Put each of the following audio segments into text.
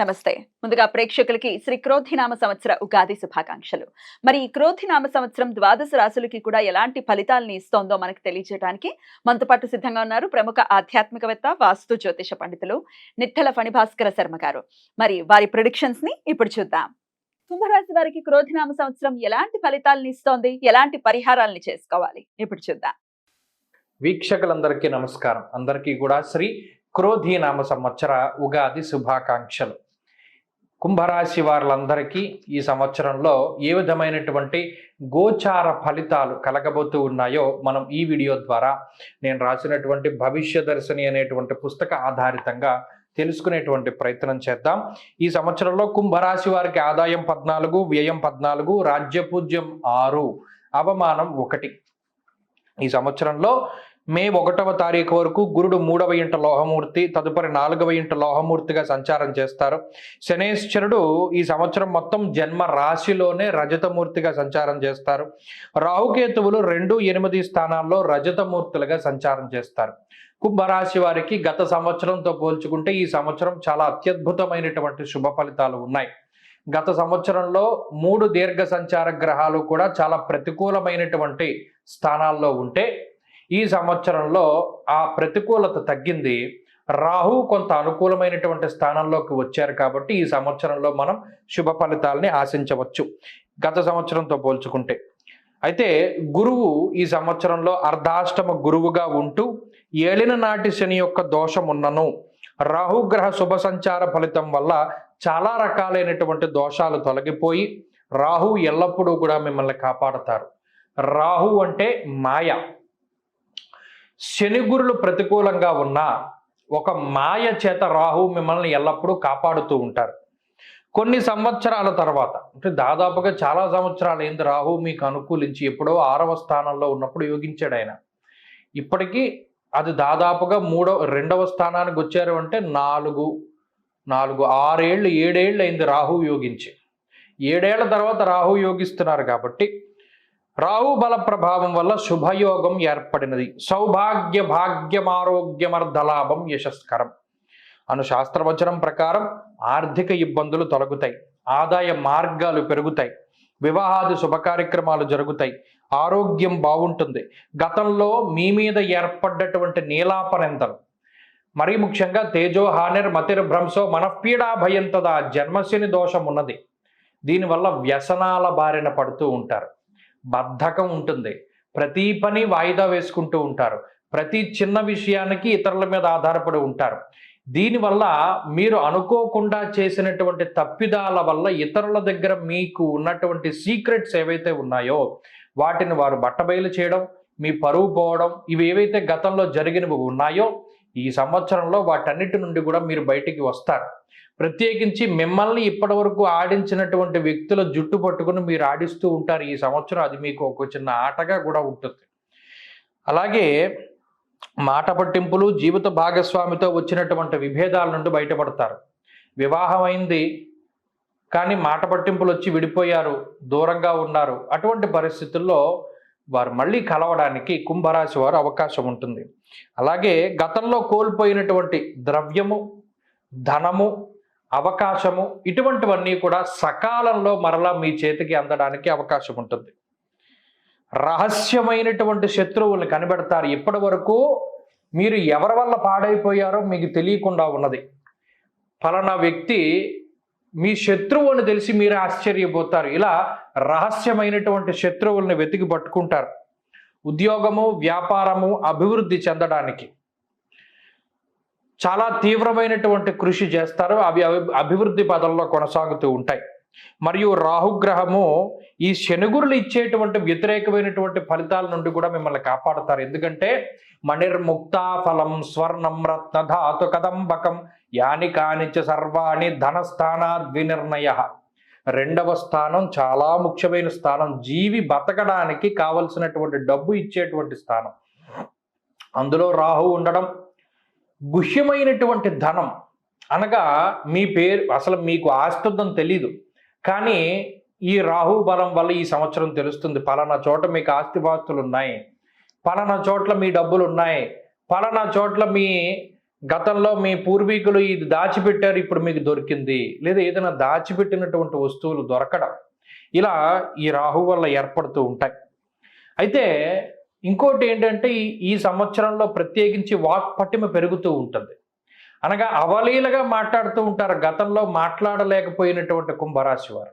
నమస్తే. ముందుగా ప్రేక్షకులకి శ్రీ క్రోధినామ సంవత్సర ఉగాది శుభాకాంక్షలు. మరి ఈ క్రోధినామ సంవత్సరం ద్వాదశ రాశులకి కూడా ఎలాంటి ఫలితాలని ఇస్తోందో మనకు తెలియజేయడానికి మనతో పాటు సిద్ధంగా ఉన్నారు ప్రముఖ ఆధ్యాత్మికవేత్త వాస్తు జ్యోతిష పండితులు నిట్టల ఫణిభాస్కర శర్మ గారు. మరి వారి ప్రొడిక్షన్స్ని ఇప్పుడు చూద్దాం. కుంభరాశి వారికి క్రోధినామ సంవత్సరం ఎలాంటి ఫలితాలను ఇస్తోంది? ఎలాంటి పరిహారాలని చేసుకోవాలి? ఇప్పుడు చూద్దాం. వీక్షకులందరికీ నమస్కారం. అందరికీ కూడా శ్రీ క్రోధీనామ సంవత్సర ఉగాది శుభాకాంక్షలు. కుంభరాశి వారులందరికీ ఈ సంవత్సరంలో ఏ విధమైనటువంటి గోచార ఫలితాలు కలగబోతూ ఉన్నాయో మనం ఈ వీడియో ద్వారా నేను రాసినటువంటి భవిష్య దర్శని అనేటువంటి పుస్తక ఆధారితంగా తెలుసుకునేటువంటి ప్రయత్నం చేద్దాం. ఈ సంవత్సరంలో కుంభరాశి వారికి ఆదాయం పద్నాలుగు వ్యయం పద్నాలుగు రాజ్యపూజ్యం ఆరు అవమానం ఒకటి. ఈ సంవత్సరంలో మే ఒకటవ తారీఖు వరకు గురుడు మూడవ ఇంట లోహమూర్తి తదుపరి నాలుగవ ఇంట లోహమూర్తిగా సంచారం చేస్తారు. శనేశ్వరుడు ఈ సంవత్సరం మొత్తం జన్మ రాశిలోనే రజతమూర్తిగా సంచారం చేస్తారు. రాహుకేతువులు రెండు ఎనిమిది స్థానాల్లో రజతమూర్తులుగా సంచారం చేస్తారు. కుంభరాశి వారికి గత సంవత్సరంతో పోల్చుకుంటే ఈ సంవత్సరం చాలా అత్యద్భుతమైనటువంటి శుభ ఫలితాలు ఉన్నాయి. గత సంవత్సరంలో మూడు దీర్ఘ సంచార గ్రహాలు కూడా చాలా ప్రతికూలమైనటువంటి స్థానాల్లో ఉంటే ఈ సంవత్సరంలో ఆ ప్రతికూలత తగ్గింది. రాహు కొంత అనుకూలమైనటువంటి స్థానంలోకి వచ్చారు కాబట్టి ఈ సంవత్సరంలో మనం శుభ ఫలితాలని ఆశించవచ్చు గత సంవత్సరంతో పోల్చుకుంటే. అయితే గురువు ఈ సంవత్సరంలో అర్ధాష్టమ గురువుగా ఉంటూ ఏలిన నాటి శని యొక్క దోషం ఉన్నను రాహుగ్రహ శుభ సంచార ఫలితం వల్ల చాలా రకాలైనటువంటి దోషాలు తొలగిపోయి రాహు ఎల్లప్పుడూ కూడా మిమ్మల్ని కాపాడతారు. రాహు అంటే మాయ. శని గురులు ప్రతికూలంగా ఉన్నా ఒక మాయ చేత రాహు మిమ్మల్ని ఎల్లప్పుడూ కాపాడుతూ ఉంటారు. కొన్ని సంవత్సరాల తర్వాత అంటే దాదాపుగా చాలా సంవత్సరాలు అయింది రాహు మీకు అనుకూలించి ఎప్పుడో ఆరవ స్థానంలో ఉన్నప్పుడు యోగించాడు ఆయన. ఇప్పటికీ అది దాదాపుగా మూడో రెండవ స్థానానికి వచ్చారు అంటే నాలుగు నాలుగు ఆరేళ్ళు ఏడేళ్ళు అయింది రాహు యోగించి. ఏడేళ్ళ తర్వాత రాహు యోగిస్తున్నారు కాబట్టి రాహు బల ప్రభావం వల్ల శుభయోగం ఏర్పడినది. సౌభాగ్య భాగ్యమారోగ్యమర్ధలాభం యశస్కరం. అను శాస్త్రవచనం ప్రకారం ఆర్థిక ఇబ్బందులు తొలగుతాయి. ఆదాయ మార్గాలు పెరుగుతాయి. వివాహాది శుభ కార్యక్రమాలు జరుగుతాయి. ఆరోగ్యం బాగుంటుంది. గతంలో మీ మీద ఏర్పడ్డటువంటి నీలాపనంతలు మరీ ముఖ్యంగా తేజో హానిర్ మతిర్ భ్రంశో మనఃపీడా భయంతద జన్మశని దోషం ఉన్నది. దీనివల్ల వ్యసనాల బారిన పడుతూ ఉంటారు. బద్ధకం ఉంటుంది. ప్రతి పని వాయిదా వేసుకుంటూ ఉంటారు. ప్రతి చిన్న విషయానికి ఇతరుల మీద ఆధారపడి ఉంటారు. దీనివల్ల మీరు అనుకోకుండా చేసినటువంటి తప్పిదాల వల్ల ఇతరుల దగ్గర మీకు ఉన్నటువంటి సీక్రెట్స్ ఏవైతే ఉన్నాయో వాటిని వారు బట్టబయలు చేయడం మీ పరువు పోవడం ఇవి ఏవైతే గతంలో జరిగినవి ఉన్నాయో ఈ సంవత్సరంలో వాటన్నిటి నుండి కూడా మీరు బయటికి వస్తారు. ప్రత్యేకించి మిమ్మల్ని ఇప్పటి వరకు ఆడించినటువంటి వ్యక్తుల జుట్టు పట్టుకుని మీరు ఆడిస్తూ ఉంటారు ఈ సంవత్సరం. అది మీకు ఒక చిన్న ఆటగా కూడా ఉంటుంది. అలాగే మాట పట్టింపులు జీవిత భాగస్వామితో వచ్చినటువంటి విభేదాల నుండి బయటపడతారు. వివాహమైంది కానీ మాట పట్టింపులు వచ్చి విడిపోయారు దూరంగా ఉన్నారు. అటువంటి పరిస్థితుల్లో వారు మళ్ళీ కలవడానికి కుంభరాశి వారు అవకాశం ఉంటుంది. అలాగే గతంలో కోల్పోయినటువంటి ద్రవ్యము ధనము అవకాశము ఇటువంటివన్నీ కూడా సకాలంలో మరలా మీ చేతికి అందడానికి అవకాశం ఉంటుంది. రహస్యమైనటువంటి శత్రువుల్ని కనిపెడతారు. ఇప్పటి వరకు మీరు ఎవరి వల్ల పాడైపోయారో మీకు తెలియకుండా ఉన్నది. ఫలానా వ్యక్తి మీ శత్రువు అని తెలిసి మీరు ఆశ్చర్యపోతారు. ఇలా రహస్యమైనటువంటి శత్రువుల్ని వెతికి పట్టుకుంటారు. ఉద్యోగము వ్యాపారము అభివృద్ధి చెందడానికి చాలా తీవ్రమైనటువంటి కృషి చేస్తారు. అవి అభి- అభివృద్ధి పదంలో కొనసాగుతూ ఉంటాయి. మరియు రాహుగ్రహము ఈ శనుగురులు ఇచ్చేటువంటి వ్యతిరేకమైనటువంటి ఫలితాల నుండి కూడా మిమ్మల్ని కాపాడుతారు. ఎందుకంటే మణిర్ముక్తా ఫలం స్వర్ణం రత్న ధాతు కదంబకం యాని కానిచ సర్వాణి ధనస్థానాద్ వినిర్ణయ. రెండవ స్థానం చాలా ముఖ్యమైన స్థానం. జీవి బతకడానికి కావలసినటువంటి డబ్బు ఇచ్చేటువంటి స్థానం. అందులో రాహు ఉండడం గుహ్యమైనటువంటి ధనం అనగా మీ పేరు అసలు మీకు ఆస్తి తెలీదు. కానీ ఈ రాహు బలం వల్ల ఈ సంవత్సరం తెలుస్తుంది. పలానా చోట మీకు ఆస్తిపాస్తులు ఉన్నాయి. పలానా చోట్ల మీ డబ్బులు ఉన్నాయి. పలానా చోట్ల మీ గతంలో మీ పూర్వీకులు ఇది దాచిపెట్టారు ఇప్పుడు మీకు దొరికింది. లేదా ఏదైనా దాచిపెట్టినటువంటి వస్తువులు దొరకడం. ఇలా ఈ రాహు వల్ల ఏర్పడుతూ ఉంటాయి. అయితే ఇంకోటి ఏంటంటే ఈ- సంవత్సరంలో ప్రత్యేకించి వాక్ పటిమ పెరుగుతూ ఉంటుంది. అనగా అవలీలగా మాట్లాడుతూ ఉంటారు. గతంలో మాట్లాడలేకపోయినటువంటి కుంభరాశి వారు.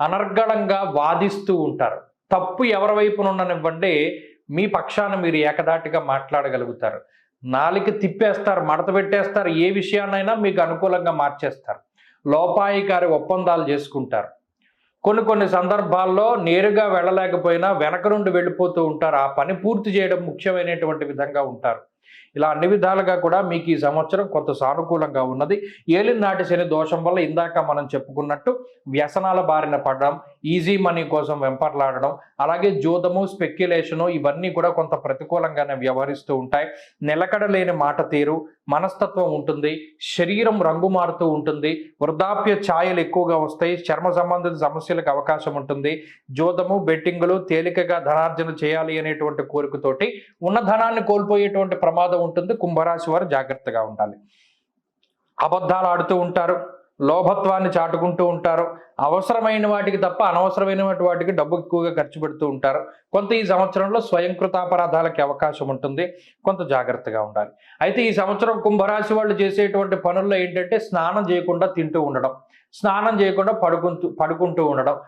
అనర్గళంగా వాదిస్తూ ఉంటారు. తప్పు ఎవరి వైపున ఉండనివ్వండి మీ పక్షాన మీరు ఏకదాటిగా మాట్లాడగలుగుతారు. నాలిక తిప్పేస్తారు మడత పెట్టేస్తారు ఏ విషయాన్నైనా మీకు అనుకూలంగా మార్చేస్తారు. లోపాయికారి ఒప్పందాలు చేసుకుంటారు. కొన్ని కొన్ని సందర్భాల్లో నేరుగా వెళ్ళలేకపోయినా వెనక నుండి వెళ్ళిపోతూ ఉంటారు. ఆ పని పూర్తి చేయడం ముఖ్యమైనటువంటి విధంగా ఉంటారు. ఇలా అన్ని విధాలుగా కూడా మీకు ఈ సంవత్సరం కొంత సానుకూలంగా ఉన్నది. ఏలిన నాటి శని దోషం వల్ల ఇందాక మనం చెప్పుకున్నట్టు వ్యసనాల బారిన పడడం ఈజీ మనీ కోసం వెంపర్లాడడం అలాగే జూదము స్పెక్యులేషను ఇవన్నీ కూడా కొంత ప్రతికూలంగానే వ్యవహరిస్తూ ఉంటాయి. నిలకడ లేని మాట తీరు మనస్తత్వం ఉంటుంది శరీరం రంగు మారుతూ ఉంటుంది వృద్ధాప్య ఛాయలు ఎక్కువగా వస్తాయి చర్మ సంబంధిత సమస్యలకు అవకాశం ఉంటుంది జూదము బెట్టింగులు తేలికగా ధనార్జన చేయాలి అనేటువంటి కోరికతోటి ఉన్న ధనాన్ని కోల్పోయేటువంటి ప్రమాదం ఉంటుంది కుంభరాశి వారు జాగ్రత్తగా ఉండాలి. అబద్ధాలు ఆడుతూ ఉంటారు లోభత్వాన్ని చాటుకుంటూ ఉంటారు అవసరమైన వాటికి తప్ప అనవసరమైన వాటికి డబ్బు ఎక్కువగా ఖర్చు పెడుతూ ఉంటారు. కొంత ఈ సంవత్సరంలో స్వయంకృతాపరాధాలకి అవకాశం ఉంటుంది కొంత జాగ్రత్తగా ఉండాలి. అయితే ఈ సంవత్సరం కుంభరాశి వాళ్ళు చేసేటువంటి పనుల్లో ఏంటంటే స్నానం చేయకుండా తింటూ ఉండడం స్నానం చేయకుండా పడుకుంటూ పడుకుంటూ ఉండడం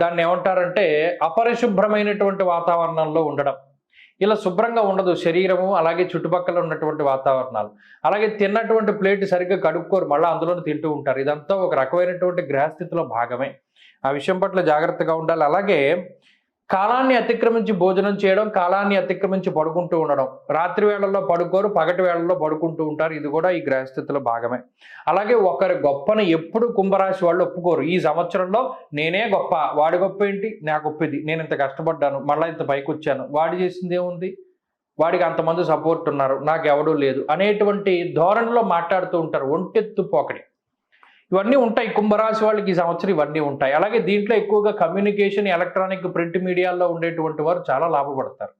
దాన్ని ఏమంటారంటే అపరిశుభ్రమైనటువంటి వాతావరణంలో ఉండడం. ఇలా శుభ్రంగా ఉండదు శరీరము అలాగే చుట్టుపక్కల ఉన్నటువంటి వాతావరణాలు. అలాగే తిన్నటువంటి ప్లేట్ సరిగ్గా కడుక్కోరు మళ్ళీ అందులోనే తింటూ ఉంటారు. ఇదంతా ఒక రకమైనటువంటి గ్రహస్థితిలో భాగమే. ఆ విషయం పట్ల జాగ్రత్తగా ఉండాలి. అలాగే కాలాన్ని అతిక్రమించి భోజనం చేయడం కాలాన్ని అతిక్రమించి పడుకుంటూ ఉండడం. రాత్రి వేళల్లో పడుకోరు పగటి వేళల్లో పడుకుంటూ ఉంటారు. ఇది కూడా ఈ గ్రహస్థితిలో భాగమే. అలాగే ఒకరి గొప్పను ఎప్పుడు కుంభరాశి వాళ్ళు ఒప్పుకోరు. ఈ సంవత్సరంలో నేనే గొప్ప వాడి గొప్ప ఏంటి? నా గొప్ప ఇది నేను ఇంత కష్టపడ్డాను మళ్ళీ ఇంత పైకి వచ్చాను వాడి చేసింది ఏముంది? వాడికి అంతమంది సపోర్ట్ ఉన్నారు. నాకు ఎవడూ లేదు అనేటువంటి ధోరణిలో మాట్లాడుతూ ఉంటారు. ఒంటెత్తు పోకడి. ఇవన్నీ ఉంటాయి. కుంభరాశి వాళ్ళకి ఈ సంవత్సరం ఇవన్నీ ఉంటాయి. అలాగే దీంట్లో ఎక్కువగా కమ్యూనికేషన్ ఎలక్ట్రానిక్ ప్రింట్ మీడియాల్లో ఉండేటువంటి వారు చాలా లాభపడతారు.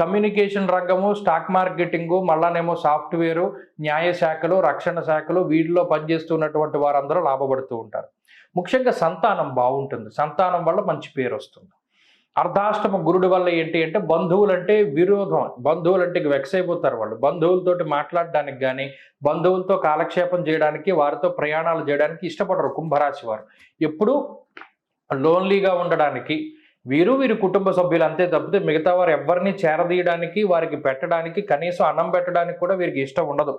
కమ్యూనికేషన్ రంగము స్టాక్ మార్కెటింగు మళ్ళానేమో సాఫ్ట్వేరు న్యాయ శాఖలు రక్షణ శాఖలు వీటిలో పనిచేస్తున్నటువంటి వారందరూ లాభపడుతూ ఉంటారు. ముఖ్యంగా సంతానం బాగుంటుంది. సంతానం వల్ల మంచి పేరు వస్తుంది. అర్ధాష్టమ గురుడు వల్ల ఏంటి అంటే బంధువులంటే విరోధం. బంధువులంటే వెక్స్ అయిపోతారు వాళ్ళు. బంధువులతోటి మాట్లాడడానికి కానీ బంధువులతో కాలక్షేపం చేయడానికి వారితో ప్రయాణాలు చేయడానికి ఇష్టపడరు కుంభరాశి వారు. ఎప్పుడు లోన్లీగా ఉండడానికి వీరు వీరి కుటుంబ సభ్యులు అంతే తప్పితే మిగతా వారు ఎవరిని చేరదీయడానికి వారికి పెట్టడానికి కనీసం అన్నం పెట్టడానికి కూడా వీరికి ఇష్టం ఉండదు.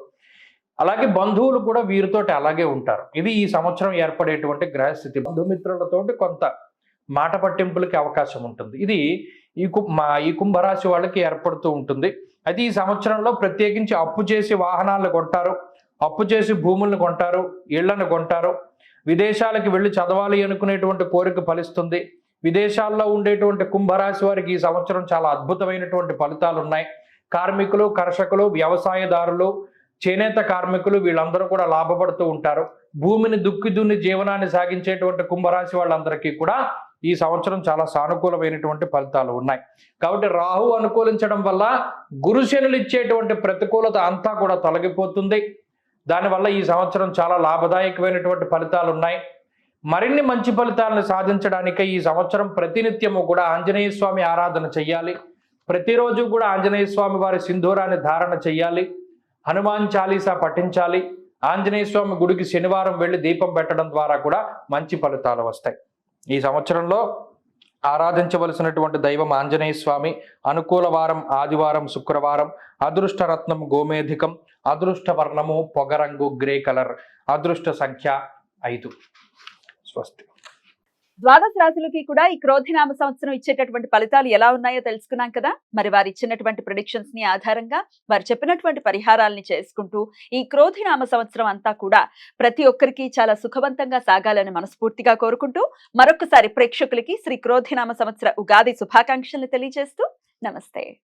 అలాగే బంధువులు కూడా వీరితోటి అలాగే ఉంటారు. ఇది ఈ సంవత్సరం ఏర్పడేటువంటి గ్రహస్థితి. బంధుమిత్రులతోటి కొంత మాట పట్టింపులకి అవకాశం ఉంటుంది. ఇది ఈ మా ఈ కుంభరాశి వాళ్ళకి ఏర్పడుతూ ఉంటుంది. అయితే ఈ సంవత్సరంలో ప్రత్యేకించి అప్పు చేసి వాహనాలను కొంటారు అప్పు చేసి భూములను కొంటారు ఇళ్ళను కొంటారు. విదేశాలకు వెళ్ళి చదవాలి అనుకునేటువంటి కోరిక ఫలిస్తుంది. విదేశాల్లో ఉండేటువంటి కుంభరాశి వారికి ఈ సంవత్సరం చాలా అద్భుతమైనటువంటి ఫలితాలు ఉన్నాయి. కార్మికులు కర్షకులు వ్యవసాయదారులు చేనేత కార్మికులు వీళ్ళందరూ కూడా లాభపడుతూ ఉంటారు. భూమిని దుక్కి దున్ని జీవనాన్ని సాగించేటువంటి కుంభరాశి వాళ్ళందరికీ కూడా ఈ సంవత్సరం చాలా సానుకూలమైనటువంటి ఫలితాలు ఉన్నాయి. కాబట్టి రాహు అనుకూలించడం వల్ల గురుశనులు ఇచ్చేటువంటి ప్రతికూలత అంతా కూడా తొలగిపోతుంది. దానివల్ల ఈ సంవత్సరం చాలా లాభదాయకమైనటువంటి ఫలితాలు ఉన్నాయి. మరిన్ని మంచి ఫలితాలను సాధించడానికి ఈ సంవత్సరం ప్రతినిత్యము కూడా ఆంజనేయ స్వామి ఆరాధన చెయ్యాలి. ప్రతిరోజు కూడా ఆంజనేయ స్వామి వారి సింధూరాన్ని ధారణ చెయ్యాలి. హనుమాన్ చాలీసా పఠించాలి. ఆంజనేయ స్వామి గుడికి శనివారం వెళ్ళి దీపం పెట్టడం ద్వారా కూడా మంచి ఫలితాలు వస్తాయి. ఈ సంవత్సరంలో ఆరాధించవలసినటువంటి దైవం ఆంజనేయ స్వామి అనుకూల వారం ఆదివారం శుక్రవారం అదృష్ట రత్నం గోమేధికం అదృష్ట వర్ణము పొగరంగు గ్రే కలర్ అదృష్ట సంఖ్య ఐదు. స్వస్తి. ద్వాదశ రాశులకి కూడా ఈ క్రోధినామ సంవత్సరం ఇచ్చేటటువంటి ఫలితాలు ఎలా ఉన్నాయో తెలుసుకున్నాం కదా? మరి వారు ఇచ్చినటువంటి ప్రొడిక్షన్స్ని ఆధారంగా వారు చెప్పినటువంటి పరిహారాలని చేసుకుంటూ ఈ క్రోధినామ సంవత్సరం అంతా కూడా ప్రతి ఒక్కరికి చాలా సుఖవంతంగా సాగాలని మనస్ఫూర్తిగా కోరుకుంటూ మరొకసారి ప్రేక్షకులకి శ్రీ క్రోధినామ సంవత్సర ఉగాది శుభాకాంక్షలు తెలియజేస్తూ నమస్తే.